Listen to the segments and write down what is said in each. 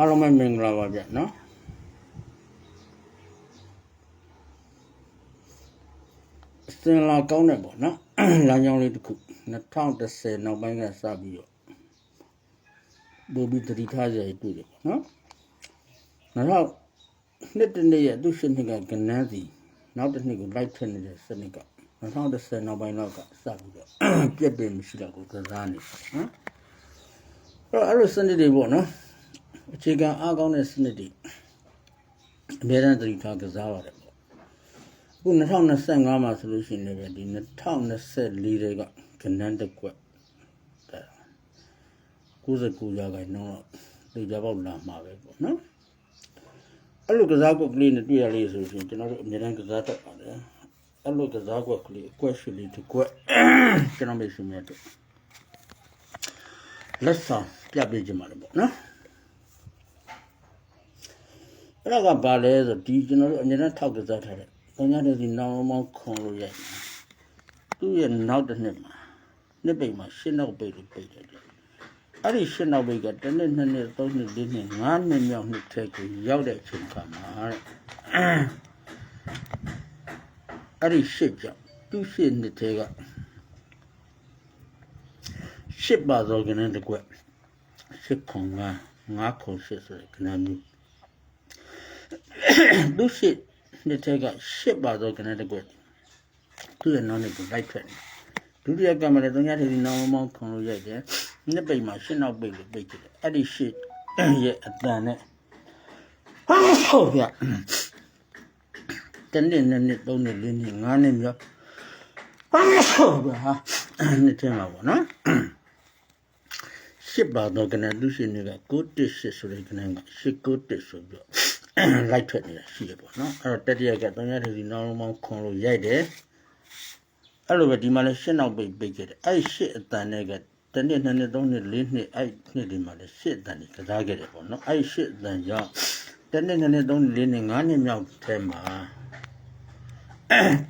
အားလုံးပဲမင်္ဂလာပါဗျနော်အစင်လာကောင်းတယ်ပေါ့နော်လမ်းကြောင်းလေးတစ်ခု2010နောက်ပိုင်းကစပြီးတော့ဘူဘီတတိထားကြရတွေ့တယ်ပေါ့နော်နောက်နှစ်တစ်နှစ်ရဲ့သူရှင်းနှစ်ကကနန်းစီနောက်တစ်နှစ်ကိုလိုက်ထွက်နေတဲ့စနစ်က2010နောက်ပိုင်းတော့ကစပြီးတော့ပြက်ပင်မရှိတော့ကိုကစားနေတယ်နော်အဲ့တော့အဲ့လိုစနစ်တွေပေါ့နော် အခြေခံအားကောင်းတဲ့စနစ်တွေအများအားသတိထားကစားရတယ်ပေါ့အခု2025မှာဆိုလို့ရှိရင်လည်းဒီ2024တွေကကဏ္ဍတစ်ကွက်ဒါ99ရာခိုင်နှုန်းတော့ဒီကြပေါက်လာမှာပဲပေါ့နော်အဲ့လိုကစားကွက်ကလေးနဲ့တွေ့ရလေးဆိုရင်ကျွန်တော်တို့အများအားကစားတတ်ပါတယ်အဲ့လိုကစားကွက်ကလေးအကွက်ရှိလေးတစ်ကွက်ကျွန်တော်မိတ်ဆွေများတို့လက်ဆောင်ပြပေးကြမှာလေပေါ့နော် အဲ့ဒါကဘာလဲဆိုဒီကျွန်တော်တို့အများနဲ့ထောက်ကစားထားတဲ့ဘုံညာတဲ့ဒီနောင်မောင်းခွန်လို့ရိုက်တယ်သူ့ရဲ့နောက်တစ်နှစ်မှာနှစ်ပိတ်မှာရှင်းနောက်ပိတ်လို့ပိတ်တယ်တဲ့အဲ့ဒီရှင်းနောက်ပိတ်ကတစ်နှစ်နှစ်နှစ်သုံးနှစ်လေးနှစ်ငါးနှစ်မြောက်နှစ်ထဲကိုရောက်တဲ့အချိန်ခါမှာတဲ့အဲ့ဒီရှစ်ကြောင့်သူ့ရှစ်နှစ်ထဲကရှစ်ပါသောကနေ့တစ်ကွက်ရှစ်ခွန်ကငါးခွန်ရှစ်ဆိုတဲ့ကနေ့မျိုး သူရှိနှစ်ထက်ကရှစ်ပါသောကနတစ်ကွက်သူ့ရဲ့နောက်နဲ့ကိုလိုက်ထွက်တယ်ဒုတိယကမှလည်းသုံးရတဲ့ဒီနောင်မောင်းခွန်လို့ရိုက်တယ်နှစ်ပိတ်မှာရှစ်နောက်ပိတ်လို့ပိတ်ကြတယ်အဲ့ဒီရှစ်ရဲ့အတန်နဲ့ဟုတ်ဗျတနေ့နဲ့နှစ်သုံးနှစ်လေးနှစ်ငါးနှစ်မြောက်ဟုတ်ဗျဟာနှစ်ထဲမှာပေါ့နော်ရှစ်ပါတော့ကနလူရှင်တွေကကိုတစ်ရှစ်ဆိုတဲ့ကနကရှစ်ကိုတစ်ဆိုပြီးတော့ လိုက်ထွက်နေတာရှိရပေါ့နော်အဲ့တော့တတိယကသုံးရတဲ့ဒီနောင်လုံးမောင်းခွန်လို့ရိုက်တယ်အဲ့လိုပဲဒီမှာလည်းရှစ်နောက်ပိတ်ပိတ်ခဲ့တယ်အဲ့ရှစ်အတန်နဲ့ကတနေ့နှစ်နှစ်သုံးနှစ်လေးနှစ်အဲ့နှစ်ဒီမှာလည်းရှစ်အတန်ကြီးကစားခဲ့တယ်ပေါ့နော်အဲ့ရှစ်အတန်ကြောင့်တနေ့နှစ်နှစ်သုံးနှစ်လေးနှစ်ငါးနှစ်မြောက်ထဲမှာ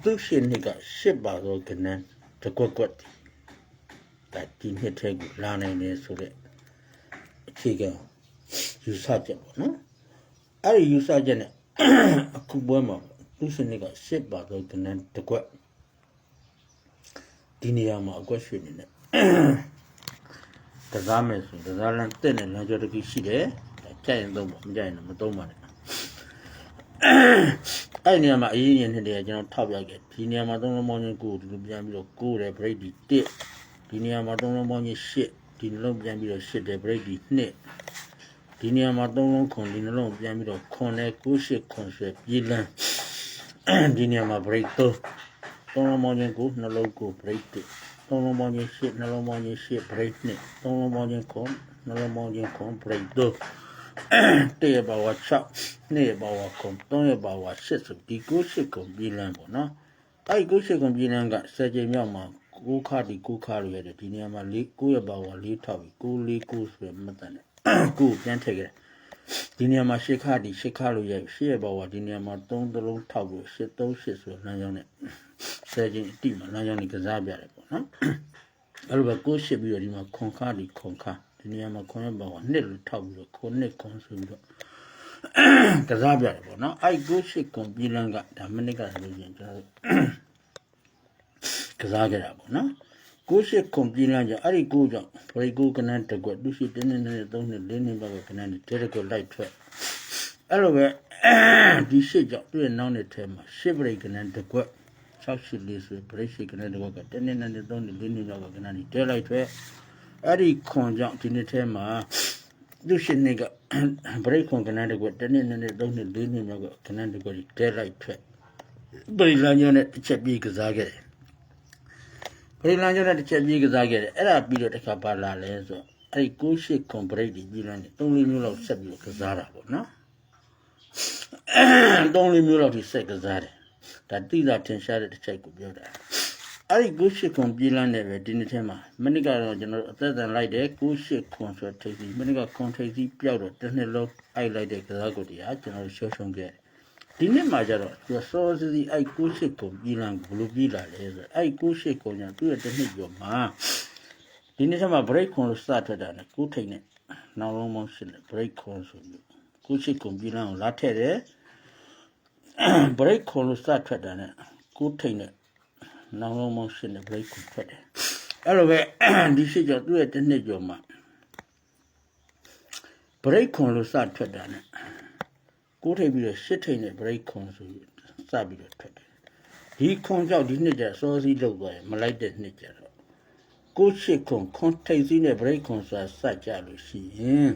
သူရှစ်နှစ်ကရှစ်ပါတော့ကနန်းတကွက်ကွက်ဒါဒီနှစ်ထဲကိုလာနိုင်တယ်ဆိုတဲ့အခြေခံယူဆချက်ပေါ့နော် အဲ့ဒီယူဆချက်နဲ့အခုပွဲမှာသူစနစ်ကရှစ်ပါတော့ကနန်းတစ်ကွက်ဒီနေရာမှာအကွက်ရွှေနေနဲ့ကစားမယ်ဆိုရင်ကစားလမ်းတက်တဲ့လမ်းကျော်တစ်ခုရှိတယ်ဒါကြိုက်ရင်သုံးပါမကြိုက်ရင်တော့မသုံးပါနဲ့အဲ့ဒီနေရာမှာအရင်ရင်နှစ်တည်းကကျွန်တော်ထောက်ပြခဲ့ဒီနေရာမှာသုံးလုံးပေါင်းချင်းကိုဒီလိုပြန်ပြီးတော့ကိုးတယ် break ဒီ1ဒီနေရာမှာသုံးလုံးပေါင်းချင်း8ဒီနှလုံးပြန်ပြီးတော့8တယ် break ဒီ2 ဒီနေရာမှာသုံးလုံးခွန်ဒီနှလုံးပြန်ပြီးတော့ခွန်နဲ့9 8ခွန်ဆွဲပြေးလန်းဒီနေရာမှာ break 3သုံးလုံးပေါင်းချင်းကိုနှလုံးကို break 1သုံးလုံးပေါင်းချင်း8နှလုံးပေါင်းချင်း8 break 2သုံးလုံးပေါင်းချင်းခွန်နှလုံးပေါင်းချင်းခွန် break 2တရပါဝ6နေပါဝခွန်3ရပါဝ8ဆိုဒီ9 8ခွန်ပြေးလန်းပေါ့နော်အဲ့9 8ခွန်ပြေးလန်းက10ချိန်မြောက်မှာကိုခါဒီကိုခါရရတယ်ဒီနေရာမှာ၄9ရပါဝ4ထောက်ပြီး9 4 9ဆိုရမှတ်တယ် ကိုပြန်ထည့်ခဲ့ဒီနေရာမှာရှစ်ခါဒီရှစ်ခါလို့ရရှစ်ရပါဝဒီနေရာမှာ3သလုံးထောက်လို့ရှစ်3ရှစ်ဆိုလမ်းကြောင်းနဲ့ဆယ်ချင်းအတိမှာလမ်းကြောင်းကြီးကစားပြရတယ်ပေါ့နော်အဲ့လိုပဲကိုရှစ်ပြီးတော့ဒီမှာခွန်ခါဒီခွန်ခါဒီနေရာမှာခွန်ရပါဝနှစ်လို့ထောက်ပြီးတော့ခွန်နှစ်ခွန်ဆိုပြီးတော့ကစားပြရတယ်ပေါ့နော်အဲ့ကိုရှစ်ခွန်ပြည်လန်းကဒါမနစ်ကဆိုရင်ကျွန်တော်ကစားကြတာပေါ့နော် ကိုရှိကွန်ပီလန်ကြောင့်အဲ့ဒီကိုကြောင့်ဘရိကိုကနန်းတစ်ကွက်သူရှိတင်းတင်းနဲ့သုံးနဲ့လေးနေပါကကနန်းတဲ့တစ်ကွက်လိုက်ထွက်အဲ့လိုပဲဒီရှိကြောင့်သူ့ရဲ့နောက်နဲ့ထဲမှာရှစ်ဘရိကနန်းတစ်ကွက်6ရှိလေးဆိုဘရိရှိကနန်းတစ်ကွက်ကတင်းတင်းနဲ့သုံးနဲ့လေးနေပါကကနန်းတဲလိုက်ထွက်အဲ့ဒီခွန်ကြောင့်ဒီနေ့ထဲမှာသူရှိနေကဘရိခွန်ကနန်းတစ်ကွက်တင်းတင်းနဲ့သုံးနဲ့လေးနေပါကကနန်းတစ်ကွက်တဲလိုက်ထွက်ဘရိလန်ညနဲ့တစ်ချက်ပြေးကစားခဲ့တယ် ပရိလန်ကျောင်းနဲ့တစ်ချက်ပြေးကစားခဲ့တယ်အဲ့ဒါပြီးတော့တစ်ခါပါလာလဲဆိုတော့အဲ့ဒီကိုရှိကွန်ပရိတ်ဒီပြီးလန်းနေ၃လေးမျိုးလောက်ဆက်ပြီးတော့ကစားတာပေါ့နော်၃လေးမျိုးလောက်ဒီဆက်ကစားတယ်ဒါတိလာထင်ရှားတဲ့တစ်ချက်ကိုပြောတာအဲ့ဒီကိုရှိကွန်ပြေးလန်းနေပဲဒီနေ့ထဲမှာမနစ်ကတော့ကျွန်တော်တို့အသက်အံလိုက်တယ်ကိုရှိကွန်ဆိုထိပ်စီမနစ်ကကွန်ထိပ်စီပျောက်တော့တစ်နှစ်လုံးအိုက်လိုက်တဲ့ကစားကိုတရားကျွန်တော်တို့ရှော့ရှုံခဲ့တယ် ဒီနေ့မှကျတော့သူစောစီစီအဲ့ကိုရှိကုန်ပြည်လံဘလို့ပြည်လာလဲဆိုအဲ့ကိုရှိကုန်ညာသူ့ရဲ့တစ်နှစ်ကျော်မှာဒီနေ့ကျမှ break ခွန်လို့စထွက်တာနဲ့ကိုထိန်နဲ့နောက်လုံးပေါင်းရှစ်နဲ့ break ခွန်ဆိုပြီးကိုရှိကွန်ပြည်လန်းကိုလာထည့်တယ် break ခွန်လို့စထွက်တာနဲ့ကိုထိန်နဲ့နောက်လုံးပေါင်းရှစ်နဲ့ break ခွန်ထွက်တယ်အဲ့လိုပဲဒီရှိကျော်သူ့ရဲ့တစ်နှစ်ကျော်မှာ break ခွန်လို့စထွက်တာနဲ့ ကိုထိန်ပြီးတော့ရှစ်ထိန်နဲ့ break ခွန်ဆိုပြီးစပြီးတော့ထွက်တယ်ဒီခွန်ကြောင့်ဒီနှစ်ကျစောစီးလောက်သွားတယ်မလိုက်တဲ့နှစ်ကျတော့ကိုရှိခွန်ခွန်ထိတ်စီးနဲ့ break ခွန်ဆိုတာစကြလို့ရှိရင်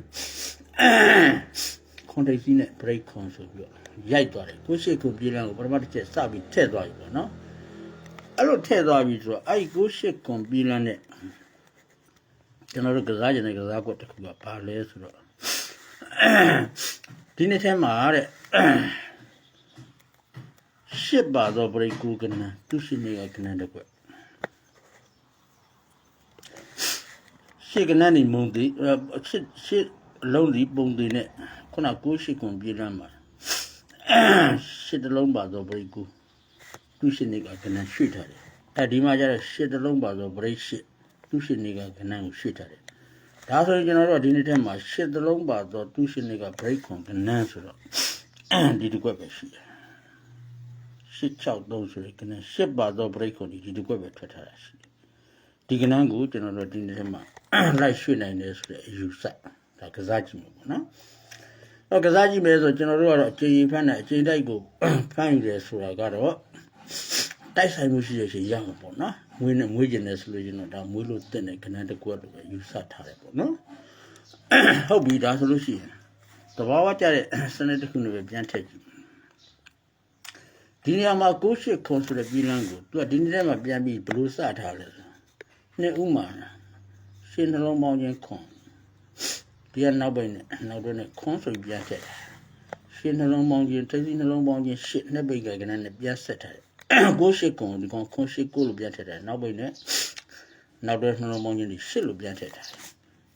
ခွန်ထိတ်စီးနဲ့ break ခွန်ဆိုပြီးတော့ရိုက်သွားတယ်ကိုရှိခွန်ပြည်လန်းကိုပထမတစ်ချက်စပြီးထည့်သွားပြီပေါ့နော်အဲ့လိုထည့်သွားပြီဆိုတော့အဲ့ဒီကိုရှိခွန်ပြည်လန်းနဲ့ကျွန်တော်တို့ကစားကြတဲ့ကစားကွက်တစ်ခုကဘာလဲဆိုတော့ ဒီနေ့ထဲမှာတဲ့ရှစ်ပါတော့ break ကိုကနန်းသူရှိနေကကနန်းတစ်ကွက်ရှေ့ကနန်းနေမုံတီရှစ်ရှစ်အလုံးစီပုံတီနဲ့ခုနကိုရှိကွန်ပြေးလမ်းမှာရှစ်တလုံးပါတော့ဘရိတ်ကူသူရှိနေကကနန်းရွှေ့ထားတယ်အဲဒီမှာကျတော့ရှစ်တလုံးပါတော့ဘရိတ်ရှစ်သူရှိနေကကနန်းကိုရွှေ့ထားတယ် ဒါဆိုရင်ကျွန်တော်တို့ကဒီနေ့ထဲမှာရှစ်တလုံးပါတော့သူရှိနေကဘရိတ်ခွန်ကနန်းဆိုတော့ဒီတစ်ကွက်ပဲရှိတယ်ရှစ်6 3ဆိုရင်ကနန်းရှစ်ပါတော့ဘရိတ်ခွန်ဒီဒီတစ်ကွက်ပဲထွက်ထားတာရှိတယ်ဒီကနန်းကိုကျွန်တော်တို့ဒီနေ့ထဲမှာလိုက်ရွှေ့နိုင်တယ်ဆိုတဲ့အယူဆဒါကစားကြည့်မယ်ပေါ့နော်။တော့ကစားကြည့်မယ်ဆိုကျွန်တော်တို့ကတော့အချိန်ဖန်းနဲ့အချိန်တိုက်ကိုဖမ်းယူတယ်ဆိုတာကတော့ တိုက်ဆိုင်မှုရှိရရှင်ရမှာပေါ့နော်။မွေးနဲ့မွေးကျင်တယ်ဆိုလို့ကျွန်တော်ဒါမွေးလို့တက်တဲ့ကနန်းတစ်ခုလို့ပဲယူဆထားတယ်ပေါ့နော်။ဟုတ်ပြီဒါဆိုလို့ရှိရင်တဘာဝကြတဲ့စနစ်တစ်ခုနဲ့ပဲပြန်ထည့်ကြည့်ဒီနေရာမှာကိုရှိခွန်ဆိုတဲ့ပြည်လန်းကိုသူကဒီနေ့ထဲမှာပြန်ပြီးဘယ်လိုစထားလဲဆိုနှစ်ဥမာရှင်းနှလုံးပေါင်းခြင်းခွန်ဒီကနောက်ပိုင်းနဲ့နောက်တော့နဲ့ခွန်ဆိုပြီးပြန်ဆက်တာရှင်းနှလုံးပေါင်းခြင်းတိတ်စီနှလုံးပေါင်းခြင်းရှစ်နှစ်ပိတ်ကကနနဲ့ပြန်ဆက်ထားတယ် ကိုရှိခွန်ဒီကောင်ခွန်ရှိကိုလို့ပြန်ထည့်တယ်နောက်ပိုင်းနဲ့နောက်တော့နှလုံးပေါင်းခြင်းဒီရှစ်လို့ပြန်ထည့်တာ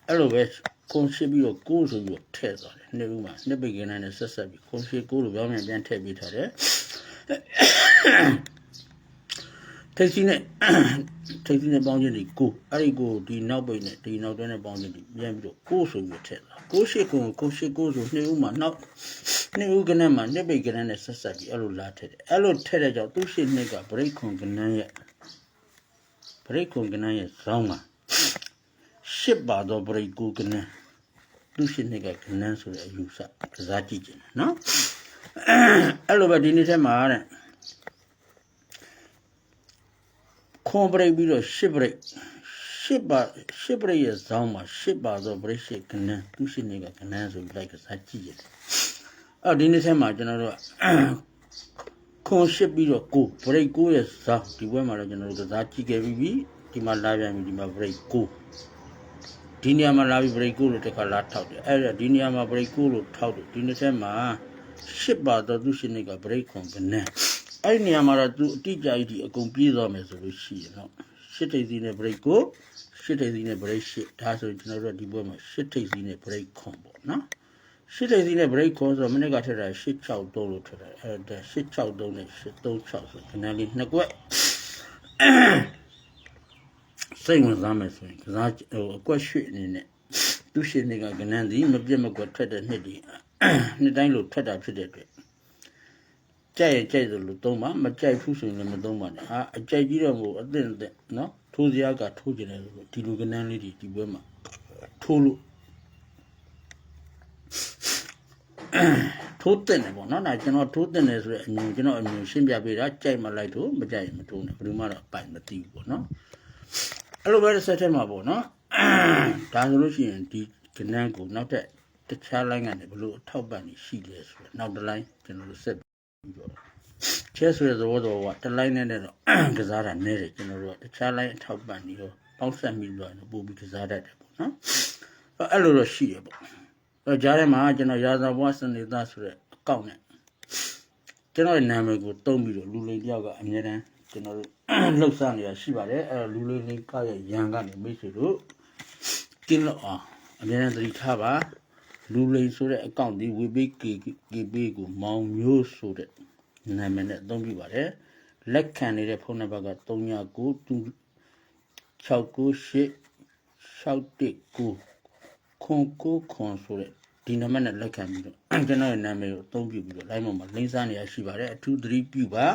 အဲ့လိုပဲခွန်ရှိပြီးတော့ကိုဆိုပြီးတော့ထည့်သွားတယ်နှစ်ဥမာနှစ်ပိတ်ကနနဲ့ဆက်ဆက်ပြီးခွန်ရှိကိုလို့ပြောင်းပြန်ပြန်ထည့်ပေးထားတယ် ထိတ်စီနဲ့ထိတ်စီနဲ့ပေါင်းခြင်းဒီကိုအဲ့ဒီကိုဒီနောက်ပိတ်နဲ့ဒီနောက်တွဲနဲ့ပေါင်းခြင်းဒီပြန်ပြီးတော့ကိုဆိုပြီးထည့်တာကိုရှိကိုကိုရှိကိုဆိုနှစ်ဦးမှာနောက်နှစ်ဦးကနန်းမှာနှစ်ပိတ်ကနန်းနဲ့ဆက်ဆက်ပြီးအဲ့လိုလာထည့်တယ်အဲ့လိုထည့်တဲ့ကြောင့်သူရှိနှစ်ကဗရိတ်ခွန်ကနန်းရဲ့ဗရိတ်ခွန်ကနန်းရဲ့ဇောင်းမှာရှစ်ပါတော့ဗရိတ်ကိုကနန်းသူရှိနှစ်ကကနန်းဆိုတဲ့အယူဆကစားကြည့်ခြင်းနော်အဲ့လိုပဲဒီနေ့ထဲမှာတဲ့ ခွန်ပရိတ်ပြီးတော့ရှစ်ပရိတ်ရှစ်ပါရှစ်ပရိတ်ရဲ့ဇောင်းမှာရှစ်ပါသောပရိတ်ရှိကနန်းသူရှိနေကကနန်းဆိုပြီးလိုက်ကစားကြည့်ရတယ်အော်ဒီနေ့ထဲမှာကျွန်တော်တို့ကခွန်ရှစ်ပြီးတော့ကိုပရိတ်ကိုရဲ့ဇောင်းဒီဘက်မှာတော့ကျွန်တော်တို့ကစားကြည့်ခဲ့ပြီးပြီဒီမှာလာပြန်ပြီဒီမှာပရိတ်ကိုဒီနေရာမှာလာပြီးပရိတ်ကိုလို့တစ်ခါလာထောက်တယ်အဲ့ဒါဒီနေရာမှာပရိတ်ကိုလို့ထောက်တယ်ဒီနေ့ထဲမှာရှစ်ပါသောသူရှိနေကပရိတ်ခွန်ကနန်း အဲ့ဒီနေရာမှာတော့သူအတိအကျကြီးဒီအကုန်ပြေးသွားမယ်ဆိုလို့ရှိရင်တော့ရှစ်ထိပ်စီးနဲ့ break ကိုရှစ်ထိပ်စီးနဲ့ break ရှစ်ဒါဆိုရင်ကျွန်တော်တို့ကဒီဘက်မှာရှစ်ထိပ်စီးနဲ့ break ခွန်ပေါ့နော်ရှစ်ထိပ်စီးနဲ့ break ခွန်ဆိုတော့မိနစ်ကထက်တာ863လို့ထက်တာအဲ့ဒါ863နဲ့836ဆိုခဏလေးနှစ်ကွက်စိတ်ဝင်စားမယ်ဆိုရင်ကစားဟိုအကွက်ရွှေ့အနေနဲ့သူရှင်တွေကကနန်းစီမပြတ်မကွက်ထွက်တဲ့နှစ်ဒီနှစ်တိုင်းလို့ထွက်တာဖြစ်တဲ့အတွက် ကြိုက်ရင်ကြိုက်သလိုသုံးပါမကြိုက်ဘူးဆိုရင်လည်းမသုံးပါနဲ့ဟာအကြိုက်ကြီးတော့မဟုတ်အသင့်အသင့်နော်ထိုးစရာကထိုးကြတယ်လို့ဒီလိုကနန်းလေးဒီဒီဘွဲမှာထိုးလို့ထိုးတဲ့တယ်ပေါ့နော်ဒါကျွန်တော်ထိုးတဲ့တယ်ဆိုတဲ့အမြင်ကျွန်တော်အမြင်ရှင်းပြပေးတာကြိုက်မှလိုက်ထိုးမကြိုက်ရင်မထိုးနဲ့ဘယ်သူမှတော့ပိုင်မသိဘူးပေါ့နော်အဲ့လိုပဲတစ်ဆက်ထဲမှာပေါ့နော်ဒါဆိုလို့ရှိရင်ဒီကနန်းကိုနောက်ထပ်တခြားလိုင်းကနေဘယ်လိုအထောက်ပံ့နေရှိလဲဆိုတော့နောက်တစ်လိုင်းကျွန်တော်တို့ဆက် ချဲဆိုတဲ့သဘောတော်ကတစ်လိုင်းနဲ့တော့ကစားတာနဲတယ်ကျွန်တော်တို့ကတခြားလိုင်းအထောက်ပံ့ပြီးတော့ပေါင်းဆက်မိလို့တော့ပို့ပြီးကစားတတ်တယ်ပေါ့နော်အဲ့လိုတော့ရှိရပေါ့အဲ့ကြားထဲမှာကျွန်တော်ရာဇဘွားစနေသားဆိုတဲ့အကောင့်နဲ့ကျွန်တော်ရဲ့နာမည်ကိုတုံးပြီးတော့လူလိန်တယောက်ကအမြဲတမ်းကျွန်တော်တို့လှုပ်ရှားနေတာရှိပါတယ်အဲ့တော့လူလိန်လေးကရဲ့ရန်ကနေမိတ်ဆွေတို့ကင်းလို့အောင်အမြဲတမ်းသတိထားပါ လူလိန်ဆိုတဲ့အကောင့်ဒီဝေဘေးကေကေဘေးကိုမောင်မျိုးဆိုတဲ့နာမည်နဲ့အသုံးပြုပါတယ်လက်ခံနေတဲ့ဖုန်းနံပါတ်က3992698619ခွန်ကိုခွန်ဆိုတဲ့ဒီနံပါတ်နဲ့လက်ခံပြီးတော့ကျွန်တော်ရဲ့နာမည်ကိုအသုံးပြုပြီးတော့ line ပေါ်မှာလိမ့်စားနေရရှိပါတယ်အထူးသတိပြုပါ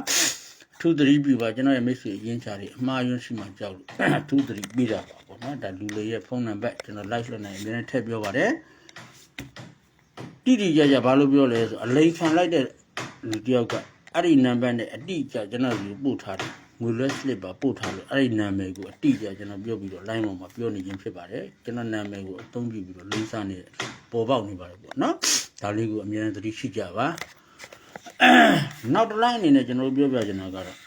အထူးသတိပြုပါကျွန်တော်ရဲ့မိတ်ဆွေအရင်းချာတွေအမှားယွင်းရှိမှကြောက်လို့အထူးသတိပေးတာပါပေါ့နော်ဒါလူလေးရဲ့ဖုန်းနံပါတ်ကျွန်တော် live လွှင့်နေအမြဲတမ်းထည့်ပြောပါတယ် တိတိကျကျဘာလို့ပြောလဲဆိုအလိန်ခံလိုက်တဲ့လူတယောက်ကအဲ့ဒီနံပါတ်နဲ့အတိအကျကျွန်တော်ဒီပို့ထားတယ်ငွေလွှဲစလစ်ပါပို့ထားလို့အဲ့ဒီနာမည်ကိုအတိအကျကျွန်တော်ပြောပြီးတော့ line ပေါ်မှာပြောနေခြင်းဖြစ်ပါတယ်ကျွန်တော်နာမည်ကိုအသုံးပြုပြီးတော့လိမ့်စားနေပေါ်ပေါက်နေပါတယ်ပေါ့နော်ဒါလေးကိုအမြဲတမ်းသတိရှိကြပါနောက်တစ် line အနေနဲ့ကျွန်တော်ပြောပြချင်တာကတော့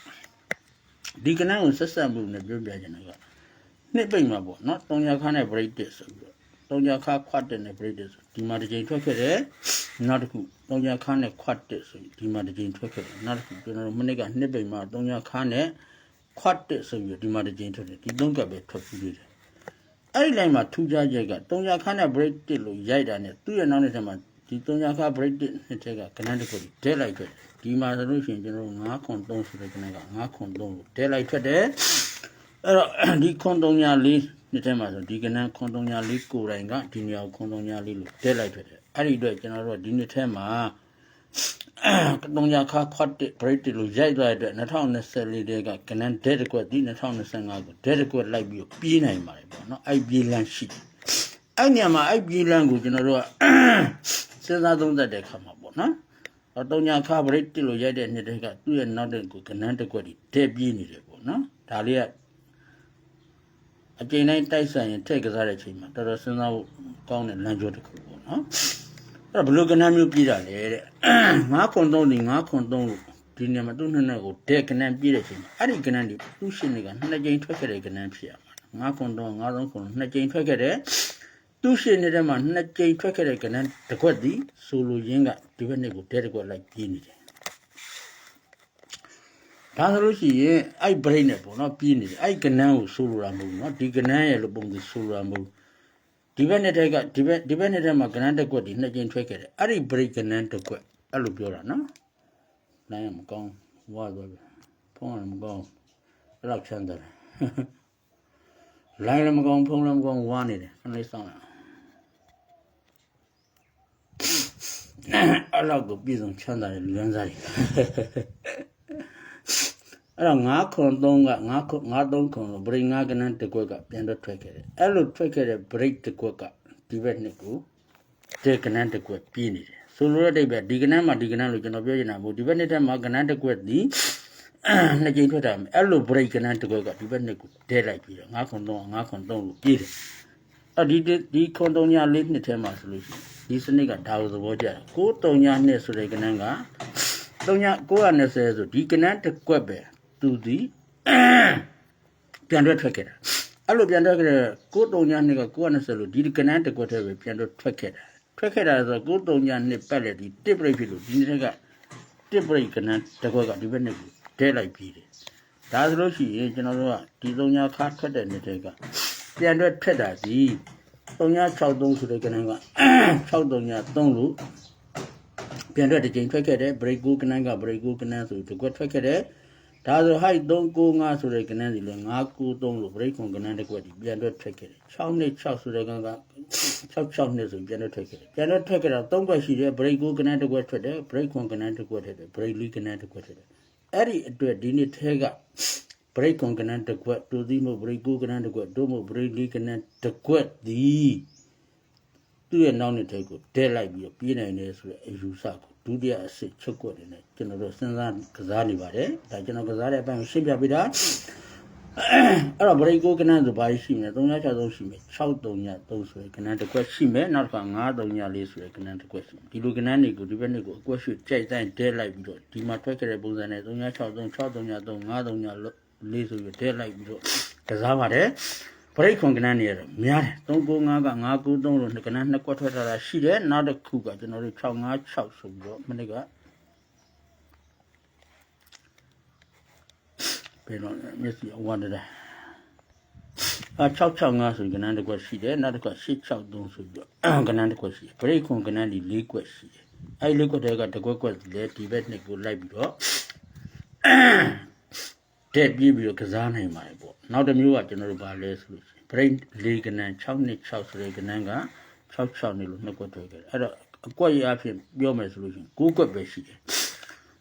ဒီကနန်းကိုဆက်ဆက်မှုနဲ့ပြောပြချင်တာကနှစ်ပိတ်မှာပေါ့နော်တုံညာခါနဲ့ break တက်ဆိုပြီးတော့ တုံညာခါခွတ်တက်နဲ့ break တက်ဆိုဒီမှာတစ်ချိန်ထွက်ခဲ့တယ်နောက်တစ်ခုတုံညာခါနဲ့ခွတ်တက်ဆိုဒီမှာတစ်ချိန်ထွက်ခဲ့တယ်နောက်တစ်ခုကျွန်တော်တို့မနေ့ကနှစ်ပိတ်မှာတုံညာခါနဲ့ခွတ်တက်ဆိုပြီးဒီမှာတစ်ချိန်ထွက်တယ်ဒီသုံးကပ်ပဲထွက်ပြီးသေးတယ်အဲ့ဒီ line မှာထူးခြားချက်ကတုံညာခါနဲ့ break တက်လို့ရိုက်တာနဲ့သူ့ရဲ့နောက်နေ့ထဲမှာဒီတုံညာခါ break တက်နှစ်ထက်ကကနန်းတစ်ခုဒဲလိုက်ခဲ့တယ်ဒီမှာဆိုလို့ရှိရင်ကျွန်တော်တို့9ခွန်3ဆိုတဲ့ကနန်းက9ခွန်3လို့ဒဲလိုက်ထွက်တယ်အဲ့တော့ဒီခွန်3ညာလေး နှစ်ထဲမှာဆိုဒီကနန်းခွန်3ညာလေးကိုယ်တိုင်ကဒီနေရာကိုခွန်3ညာလေးလို့တက်လိုက်ဖြစ်တယ်အဲ့ဒီအတွက်ကျွန်တော်တို့ကဒီနှစ်ထဲမှာ3ညာခါခွတ်တဲ့ break တလို့ရိုက်သွားတဲ့အတွက်2024တဲကကနန်းဒဲတကွက်ဒီ2025ကိုဒဲတကွက်လိုက်ပြီးပြေးနိုင်ပါတယ်ပေါ့နော်အဲ့ပြေးလန်းရှိတယ်အဲ့ညမှာအဲ့ပြေးလန်းကိုကျွန်တော်တို့ကစဉ်းစားသုံးသပ်တဲ့အခါမှာပေါ့နော်တော့တုံညာခါ break တလို့ရိုက်တဲ့နှစ်တဲကသူ့ရဲ့နောက်တဲ့ကိုကနန်းတကွက်ဒီဒဲပြေးနေတယ်ပေါ့နော်ဒါလေးက အချိန်တိုင်းတိုက်ဆိုင်ရင်ထည့်ကစားတဲ့အချိန်မှာတော်တော်စဉ်းစားဖို့ကောင်းတဲ့လမ်းကြောတစ်ခုပေါ့နော်အဲ့တော့ဘယ်လိုကဏ္ဍမျိုးပြည်တာလဲတဲ့ငါးခွန်သုံးဒီငါးခွန်သုံးလို့ဒီနေရာမှာသူ့နှစ်နှစ်ကိုဒက်ကဏ္ဍပြည်တဲ့အချိန်မှာအဲ့ဒီကဏ္ဍဒီသူ့ရှင်တွေကနှစ်ကြိမ်ထွက်ခဲ့တဲ့ကဏ္ဍဖြစ်ရမှာငါးခွန်သုံးငါးသုံးခွန်နှစ်ကြိမ်ထွက်ခဲ့တဲ့သူ့ရှင်နေတဲ့မှာနှစ်ကြိမ်ထွက်ခဲ့တဲ့ကဏ္ဍတစ်ခွက်ဒီဆိုလိုရင်းကဒီဘက်နှစ်ကိုဒက်တစ်ခွက်လိုက်ပြည်နေတယ် ဒါဆိုလို့ရှိရင်အဲ့ brain နဲ့ပေါ့နော်ပြီးနေတယ်အဲ့ကနန်းကိုဆိုလိုတာမဟုတ်ဘူးနော်ဒီကနန်းရဲ့လို့ပုံစံဆိုလိုတာမဟုတ်ဘူးဒီဘက်နဲ့တက်ကဒီဘက်ဒီဘက်နဲ့တက်မှာကနန်းတက်ကွက်ဒီနှစ်ကျင်းထွက်ခဲ့တယ်အဲ့ဒီ break ကနန်းတက်ကွက်အဲ့လိုပြောတာနော်လိုင်းမကောင်းဝါသွားပြီဖုန်းလည်းမကောင်းအဲ့လောက်ချမ်းသာတယ်လိုင်းလည်းမကောင်းဖုန်းလည်းမကောင်းဝါနေတယ်ခဏလေးစောင့်လိုက်အဲ့လောက်ကိုပြည်စုံချမ်းသာတဲ့လူရန်စားတွေ အဲ့တော့9ခွန်3က9ခွန်9 3ခွန်လို့ break 9ကနန်းတစ်ခွက်ကပြန်တော့ထွက်ခဲ့တယ်အဲ့လိုထွက်ခဲ့တဲ့ break တစ်ခွက်ကဒီဘက်နှစ်ကိုဒီကနန်းတစ်ခွက်ပြင်းနေတယ်ဆိုလိုတဲ့အိဗယ်ဒီကနန်းမှာဒီကနန်းလို့ကျွန်တော်ပြောချင်တာမဟုတ်ဒီဘက်နှစ်ထက်မှာကနန်းတစ်ခွက်ဒီနှစ်ကြိမ်ထွက်တာမယ်အဲ့လို break ကနန်းတစ်ခွက်ကဒီဘက်နှစ်ကိုဒဲလိုက်ပြီးတော့9ခွန်3 9ခွန်3လို့ပြေးတယ်အဲ့ဒီဒီခွန်3ညာလေးနှစ်ထဲမှာဆိုလို့ရှိရင်ဒီစနစ်ကဒါကိုသဘောကျတယ်ကို3ညာနှစ်ဆိုတဲ့ကနန်းက3ညာ920ဆိုဒီကနန်းတစ်ခွက်ပဲ သူဒီပြန်ထွက်ထွက်ခဲ့တာအဲ့လိုပြန်ထွက်ခဲ့တဲ့ကိုတုံညာနှစ်က920လို့ဒီကနန်းတစ်ခွက်တည်းပဲပြန်ထွက်ထွက်ခဲ့တာထွက်ခဲ့တာဆိုတော့ကိုတုံညာနှစ်ပတ်လေဒီတစ်ပရိတ်ဖြစ်လို့ဒီနေ့ကတစ်ပရိတ်ကနန်းတစ်ခွက်ကဒီဘက်နဲ့တဲလိုက်ပြီးတယ်ဒါဆိုလို့ရှိရင်ကျွန်တော်တို့ကဒီတုံညာခါထွက်တဲ့နေ့တည်းကပြန်ထွက်ထွက်တာစီ3963ဆိုတဲ့ကနန်းက6363လို့ပြန်ထွက်တစ်ချိန်ထွက်ခဲ့တယ် break ကိုကနန်းက break ကိုကနန်းဆိုတစ်ခွက်ထွက်ခဲ့တယ် ဒါဆို height 395ဆိုတဲ့ကနန်းစီလဲ993လို့ break ကိုကနန်းတစ်ခွက်ဒီပြန်ထွက်ထွက်ခဲ့တယ်6နဲ့6ဆိုတဲ့ကနန်းက66နဲ့ဆိုပြန်ထွက်ထွက်ခဲ့တယ်ပြန်ထွက်ထွက်ခဲ့တော့3ခွက်ရှိတယ် break ကိုကနန်းတစ်ခွက်ထွက်တယ် break ကိုကနန်းတစ်ခွက်ထွက်တယ် break လီကနန်းတစ်ခွက်ထွက်တယ်အဲ့ဒီအတွက်ဒီနေ့ထဲက break ကိုကနန်းတစ်ခွက်တူသီးမို့ break ကိုကနန်းတစ်ခွက်တို့မို့ break လီကနန်းတစ်ခွက်ဒီသူ့ရဲ့နောက်နှစ်ထိပ်ကိုဒဲလိုက်ပြီးတော့ပြေးနိုင်တယ်ဆိုတဲ့အယူဆကို ဒုတိယအဆင့်ချုပ်ကွက်နေတယ်ကျွန်တော်တို့စဉ်းစားကစားနေပါတယ်ဒါကျွန်တော်ကစားတဲ့အပိုင်းကိုရှင်းပြပေးတာအဲ့တော့ break ကိုကနန်းဆိုဘာရှိမလဲ363ရှိမယ်63ဆိုရယ်ကနန်းတစ်ခွက်ရှိမယ်နောက်တစ်ခါ934ဆိုရယ်ကနန်းတစ်ခွက်ရှိမယ်ဒီလိုကနန်းတွေကိုဒီဘက်နှစ်ကိုအကွက်ရွှေ့ကြိုက်တိုင်းဒဲလိုက်ပြီးတော့ဒီမှာထွက်ခဲ့တဲ့ပုံစံနဲ့363 633 934လေးဆိုပြီးဒဲလိုက်ပြီးတော့ကစားပါတယ် ပရိတ်ခွန်ကနန်းနေရတော့များတယ်395က993လို့ကနန်းနှစ်ကွက်ထွက်ထားတာရှိတယ်နောက်တစ်ခုကကျွန်တော်တို့656ဆိုပြီးတော့မနေ့ကဘယ်တော့မျက်စိအဝတ်တယ်အာ665ဆိုကနန်းတစ်ကွက်ရှိတယ်နောက်တစ်ခါ663ဆိုပြီးတော့ကနန်းတစ်ကွက်ရှိတယ်ပရိတ်ခွန်ကနန်းဒီ၄ကွက်ရှိတယ်အဲ့ဒီ၄ကွက်တည်းကတစ်ကွက်ကွက်လေဒီဘက်နှစ်ကိုလိုက်ပြီးတော့ တက်ပြီးပြီးတော့ကစားနိုင်ပါတယ်ပေါ့နောက်တစ်မျိုးကကျွန်တော်တို့ဗာလဲဆိုလို့ရှိရင် brain ၄ကနန်း6နှစ်6ဆိုတဲ့ကနန်းက66နေလို့နှစ်ကွက်ထွက်ခဲ့တယ်အဲ့တော့အကွက်ရအဖြစ်ပြောမယ်ဆိုလို့ရှိရင်9ကွက်ပဲရှိတယ်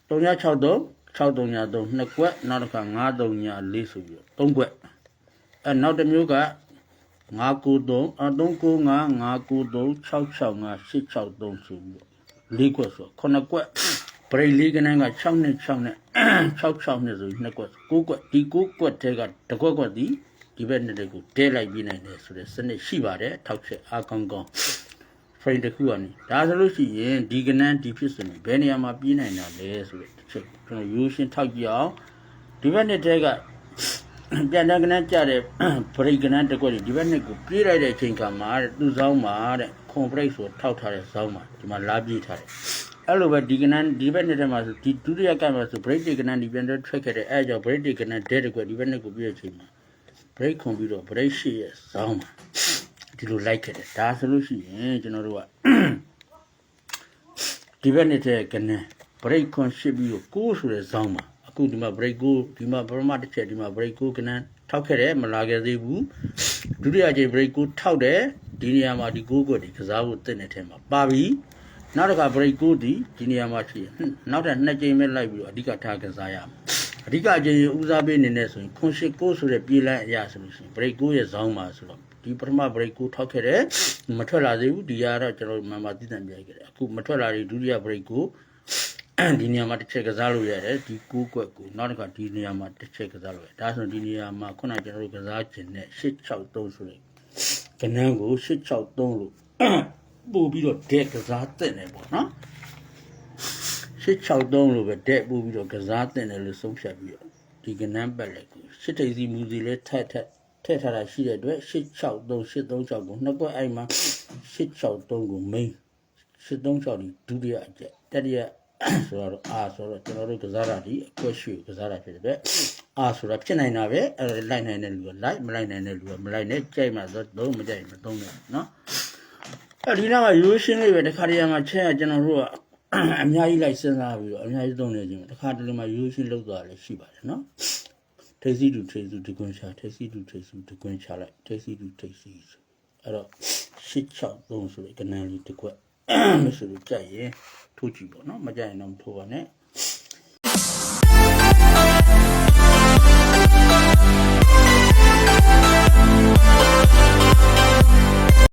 363 6333နှစ်ကွက်နောက်တစ်ခါ934ဆိုပြီးတော့3ကွက်အဲနောက်တစ်မျိုးက993အ395 993 665 863ဆိုပြီးတော့၄ကွက်ဆိုခုနှစ်ကွက် ပရိတ်လေးကနန်းက6နဲ့6နဲ့66နဲ့ဆိုပြီးနှစ်ကွက်9ကွက်ဒီ9ကွက်ထဲကတစ်ကွက်ကွက်ဒီဒီဘက်နှစ်တွေကိုတဲလိုက်ပြီးနိုင်တယ်ဆိုတဲ့စနစ်ရှိပါတယ်ထောက်ချက်အားကောင်းကောင်း frame တစ်ခုကနေဒါဆိုလို့ရှိရင်ဒီကနန်းဒီဖြစ်စဉ်ဘယ်နေရာမှာပြီးနိုင်တာလဲဆိုတဲ့တစ်ချက်ကျွန်တော်ရိုးရှင်းထောက်ကြည့်အောင်ဒီဘက်နှစ်ထဲကပြန်တဲ့ကနန်းကြတဲ့ break ကနန်းတစ်ခွက်ဒီဘက်နှစ်ကိုပြေးလိုက်တဲ့အချိန်ခါမှာတဲ့သူ့ဆောင်မှာတဲ့ခွန် break ဆိုထောက်ထားတဲ့ဆောင်မှာဒီမှာလာပြေးထားတယ် အဲ့လိုပဲဒီကနန်းဒီဘက်နှစ်ထဲမှာဆိုဒီဒုတိယကမှာဆို break ကနန်းဒီပြန်တဲ့ track ခဲ့တဲ့အဲအကြောင့် break ကနန်းတဲ့တစ်ခွက်ဒီဘက်နှစ်ကိုပြေးတဲ့အချိန်မှာ break ခွန်ပြီးတော့ break ရှိရဲ့ဆောင်မှာဒီလိုလိုက်ခဲ့တယ်ဒါဆိုလို့ရှိရင်ကျွန်တော်တို့ကဒီဘက်နှစ်ထဲကနန်း break ခွန်ရှိပြီးတော့ကိုးဆိုတဲ့ဆောင်မှာအခုဒီမှာ break ကိုဒီမှာပရမတစ်ချက်ဒီမှာ break ကိုကနန်းထောက်ခဲ့တယ်မလာခဲ့သေးဘူးဒုတိယအချိန် break ကိုထောက်တယ်ဒီနေရာမှာဒီကိုးကွက်ဒီကစားဖို့တက်နေတဲ့ထဲမှာပါပြီ နောက်တစ်ခါ break ကိုဒီဒီနေရာမှာရှိရင်ဟွန်းနောက်တဲ့နှစ်ချိန်ပဲလိုက်ပြီးတော့အဓိကထားကစားရမယ်အဓိကအချိန်ဦးစားပေးနေနေဆိုရင်ခွန်ရှိကိုဆိုတဲ့ပြေးလန်းအရာဆိုလို့ရှိရင် break ကိုရဲ့ဇောင်းမှာဆိုတော့ဒီပထမ break ကိုထောက်ခဲ့တယ်မထွက်လာသေးဘူးဒီကတော့ကျွန်တော်မှန်မှသိတံပြိုက်ခဲ့တယ်အခုမထွက်လာသေးဒုတိယ break ကိုဒီနေရာမှာတစ်ချက်ကစားလို့ရတယ်ဒီကူးကွက်ကိုနောက်တစ်ခါဒီနေရာမှာတစ်ချက်ကစားလို့ရတယ်ဒါဆိုဒီနေရာမှာခုနကကျွန်တော်တို့ကစားခြင်းနဲ့863ဆိုတဲ့ကနန်းကို863လို့ ပို့ပြီးတော့ဒက်ကစားတဲ့နေပေါ့နော်863လို့ပဲဒက်ပို့ပြီးတော့ကစားတဲ့နေလို့ဆုံးဖြတ်ပြီးတော့ဒီကနန်းပတ်လက်ကို8ထိပ်စီမူစီလဲထက်ထက်ထည့်ထားတာရှိတဲ့အတွက်863 836ကိုနှစ်ကွက်အိမ်မှာ863ကို main 836ဒီဒုတိယအကျက်တတိယဆိုတော့အာဆိုတော့ကျွန်တော်တို့ကစားတာဒီအကွက်ရွှေကစားတာဖြစ်တဲ့အတွက်အာဆိုတော့ဖြစ်နိုင်တာပဲအဲ့ဒါလိုက်နိုင်တဲ့လူကလိုက်မလိုက်နိုင်တဲ့လူကမလိုက်နဲ့ကြိုက်မှဆိုတော့မကြိုက်မသုံးနဲ့နော် အဲ့ဒီနောက်မှာရိုးရှင်းလေးပဲတခါတည်းမှာချက်ရကျွန်တော်တို့ကအများကြီးလိုက်စဉ်းစားပြီးတော့အများကြီးသုံးနေခြင်းတခါတလေမှာရိုးရှင်းလောက်သွားလည်းရှိပါတယ်နော်ထိစီတူထိစီတကွန်းချထိစီတူထိစီတကွန်းချလိုက်ထိစီတူထိစီဆိုအဲ့တော့863ဆိုတဲ့ကဏ္ဍလေးတစ်ခွက်ဆိုလို့ကြိုက်ရင်ထိုးကြည့်ပေါ့နော်မကြိုက်ရင်တော့မထိုးပါနဲ့။